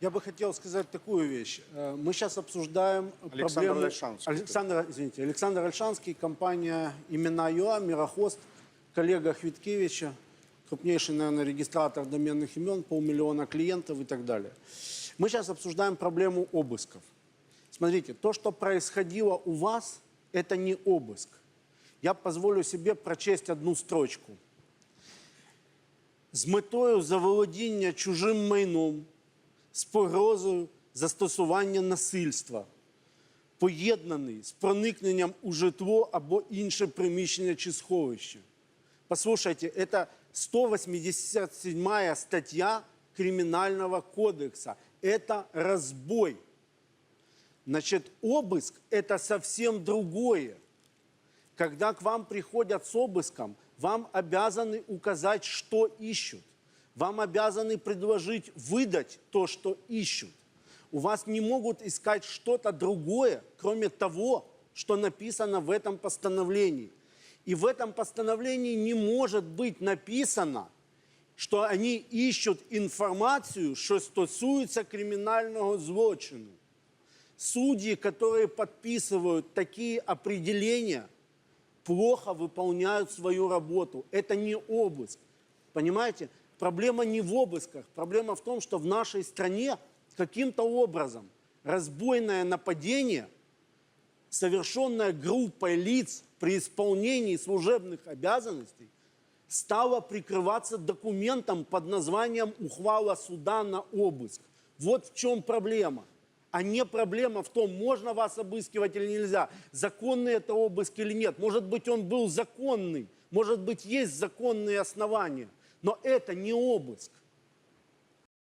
Я бы хотел сказать такую вещь. Э, Мы сейчас обсуждаем Александр проблему... Ольшанский. Александр, извините, Александр Ольшанский, компания «Имена ЮА», «Мирохост», коллега Хвиткевича, крупнейший, наверное, регистратор доменных имен, полмиллиона клиентов и так далее. Мы сейчас обсуждаем проблему обысков. Смотрите, то, что происходило у вас, это не обыск. Я позволю себе прочесть одну строчку. З метою заволодіння чужим майном з погрозою застосування насильства, поєднаний з проникненням у житло або інше приміщення чи сховище. Послушайте, это 187 статья Криминального кодекса. Это разбой. Значит, обыск – это совсем другое. Когда к вам приходят с обыском, вам обязаны указать, что ищут. Вам обязаны предложить выдать то, что ищут. У вас не могут искать что-то другое, кроме того, что написано в этом постановлении. И в этом постановлении не может быть написано, що вони іщуть інформацію, що стосується кримінального злочину. Судьи, которые подписывают такие определения, плохо выполняют свою работу. Это не обыск. Понимаете? Проблема не в обысках. Проблема в том, что в нашей стране каким-то образом разбойное нападение, совершенное группой лиц при исполнении служебных обязанностей, стало прикрываться документом под названием «Ухвала суда на обыск». Вот в чем проблема. А не проблема в том, можно вас обыскивать или нельзя, законный это обыск или нет. Может быть, он был законный, может быть, есть законные основания, но это не обыск.